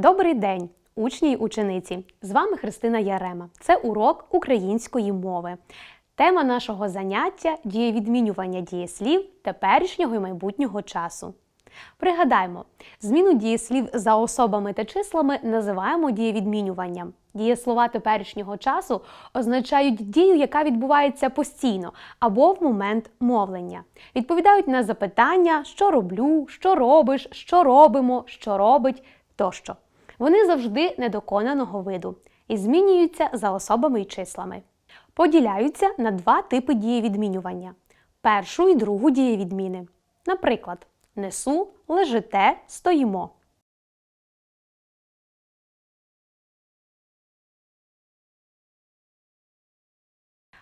Добрий день, учні й учениці! З вами Христина Ярема. Це урок української мови. Тема нашого заняття дієвідмінювання дієслів теперішнього і майбутнього часу. Пригадаймо, зміну дієслів за особами та числами називаємо дієвідмінюванням. Дієслова теперішнього часу означають дію, яка відбувається постійно або в момент мовлення. Відповідають на запитання, що роблю, що робиш, що робимо, що робить тощо. Вони завжди недоконаного виду і змінюються за особами і числами. Поділяються на два типи дієвідмінювання: першу і другу дієвідміни. Наприклад, несу, лежите, стоїмо.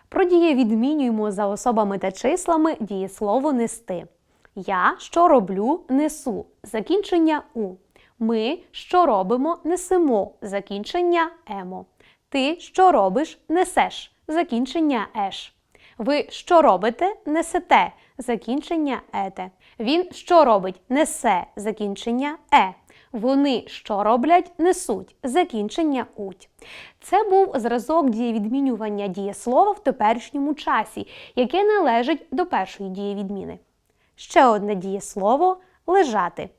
Про дієвідмінюємо за особами та числами дієслово нести. Я що роблю, несу. Закінчення у. Ми що робимо, несемо. Закінчення емо. Ти що робиш, несеш. Закінчення еш. Ви що робите, несете. Закінчення ете. Він що робить, несе. Закінчення е. Вони що роблять, несуть. Закінчення уть. Це був зразок дієвідмінювання дієслова в теперішньому часі, яке належить до першої дієвідміни. Ще одне дієслово лежати.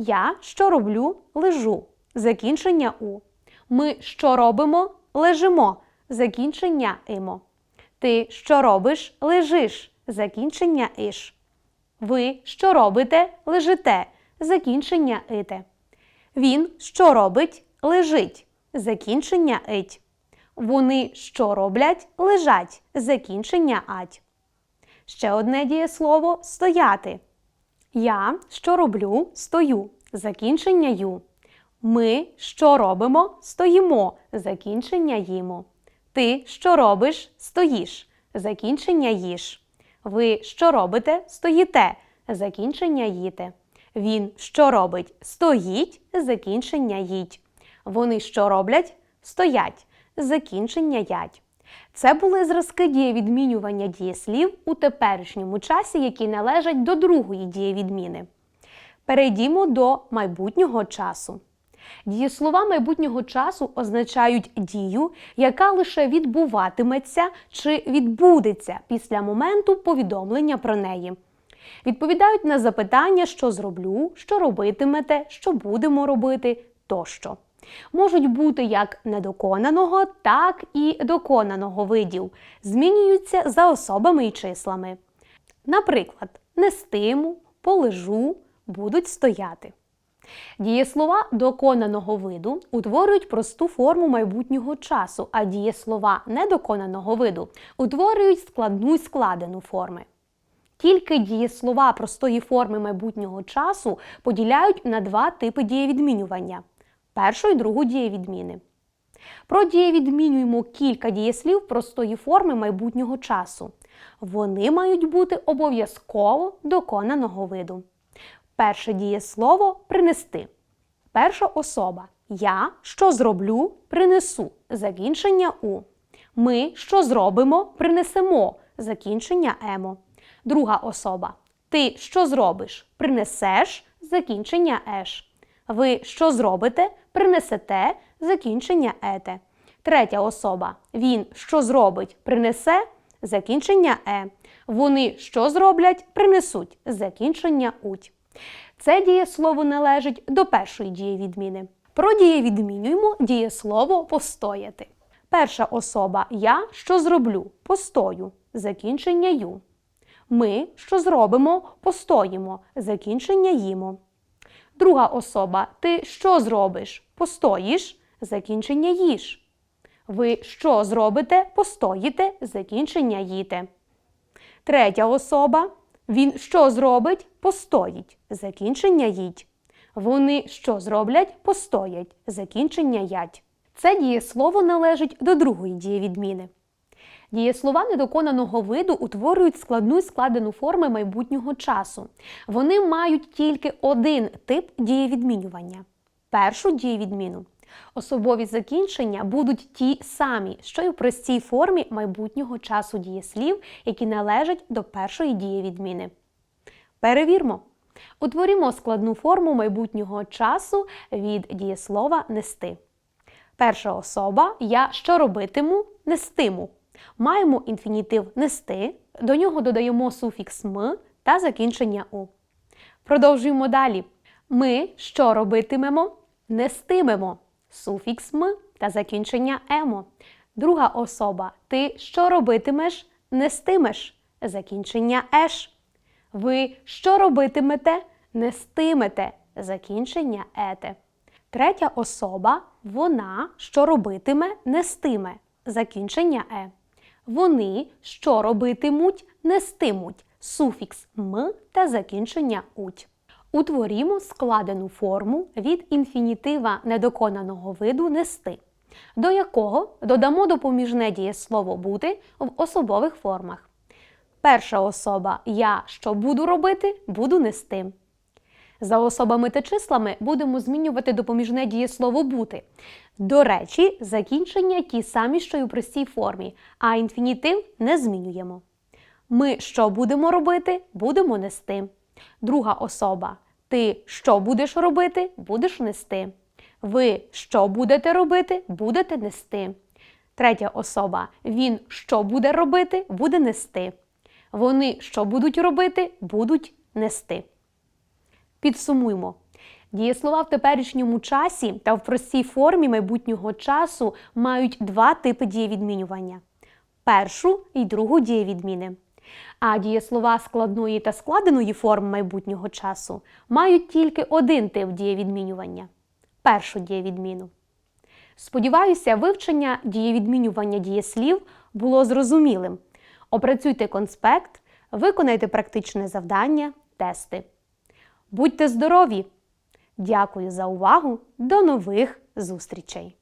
Я що роблю, лежу. Закінчення у. Ми що робимо, лежимо. Закінчення имо. Ти що робиш, лежиш. Закінчення іш. Ви що робите, лежите. Закінчення ите. Він що робить, лежить. Закінчення ить. Вони що роблять, лежать. Закінчення ать. Ще одне дієслово стояти. Я що роблю, стою. Закінчення ю. Ми що робимо, стоїмо. Закінчення їмо. Ти що робиш, стоїш. Закінчення їж. Ви що робите, стоїте. Закінчення їте. Він що робить, стоїть. Закінчення їдь. Вони що роблять, стоять. Закінчення ять. Це були зразки дієвідмінювання дієслів у теперішньому часі, які належать до другої дієвідміни. Перейдімо до майбутнього часу. Дієслова майбутнього часу означають дію, яка лише відбуватиметься чи відбудеться після моменту повідомлення про неї. Відповідають на запитання, що зроблю, що робитимете, що будемо робити тощо. Можуть бути як недоконаного, так і доконаного видів, змінюються за особами і числами. Наприклад, нестиму, полежу, будуть стояти. Дієслова доконаного виду утворюють просту форму майбутнього часу, а дієслова недоконаного виду утворюють складну й складену форми. Тільки дієслова простої форми майбутнього часу поділяють на два типи дієвідмінювання першу і другу дієвідміни. Продієвідмінюємо кілька дієслів простої форми майбутнього часу. Вони мають бути обов'язково доконаного виду. Перше дієслово принести. Перша особа. Я що зроблю, принесу. Закінчення у. Ми що зробимо, принесемо. Закінчення емо. Друга особа. Ти що зробиш? Принесеш закінчення еш. Ви що зробите? Принесете закінчення ете. Третя особа. Він що зробить? Принесе закінчення е. Вони що зроблять? Принесуть закінчення уть. Це дієслово належить до першої дієвідміни. Про дієвідмінюємо дієслово постояти. Перша особа я що зроблю? Постою. Закінчення ю. Ми що зробимо? Постоїмо. Закінчення їмо. Друга особа ти що зробиш? Постоїш. Закінчення їж. Ви що зробите? Постоїте. Закінчення їте. Третя особа. Він що зробить? Постоїть. Закінчення їдь. Вони що зроблять? Постоять. Закінчення ять. Це дієслово належить до другої дієвідміни. Дієслова недоконаного виду утворюють складну складену форми майбутнього часу. Вони мають тільки один тип дієвідмінювання першу дієвідміну. Особові закінчення будуть ті самі, що й у простій формі майбутнього часу дієслів, які належать до першої дієвідміни. Перевірмо. Утворімо складну форму майбутнього часу від дієслова нести. Перша особа я що робитиму нестиму. Маємо інфінітив нести, до нього додаємо суфікс м та закінчення у. Продовжуємо далі. Ми що робитимемо? Нестимемо. Суфікс м та закінчення емо. Друга особа ти що робитимеш? Нестимеш. Закінчення еш. Ви що робитимете? Нестимете. Закінчення ете. Третя особа вона що робитиме, нестиме. Закінчення е. Вони що робитимуть, нестимуть. Суфікс м та закінчення уть. Утворімо складену форму від інфінітива недоконаного виду нести, до якого додамо допоміжне дієслово бути в особових формах. Перша особа я що буду робити, буду нести. За особами та числами будемо змінювати допоміжне дієслово бути. До речі, закінчення ті самі, що й у простій формі, а інфінітив не змінюємо. Ми що будемо робити? Будемо нести. Друга особа. Ти що будеш робити? Будеш нести. Ви що будете робити? Будете нести. Третя особа. Він що буде робити? Буде нести. Вони що будуть робити? Будуть нести. Підсумуймо. Дієслова в теперішньому часі та в простій формі майбутнього часу мають два типи дієвідмінювання: першу і другу дієвідміни. А дієслова складної та складеної форм майбутнього часу мають тільки один тип дієвідмінювання першу дієвідміну. Сподіваюся, вивчення дієвідмінювання дієслів було зрозумілим. Опрацюйте конспект, виконайте практичне завдання, тести. Будьте здорові! Дякую за увагу! До нових зустрічей!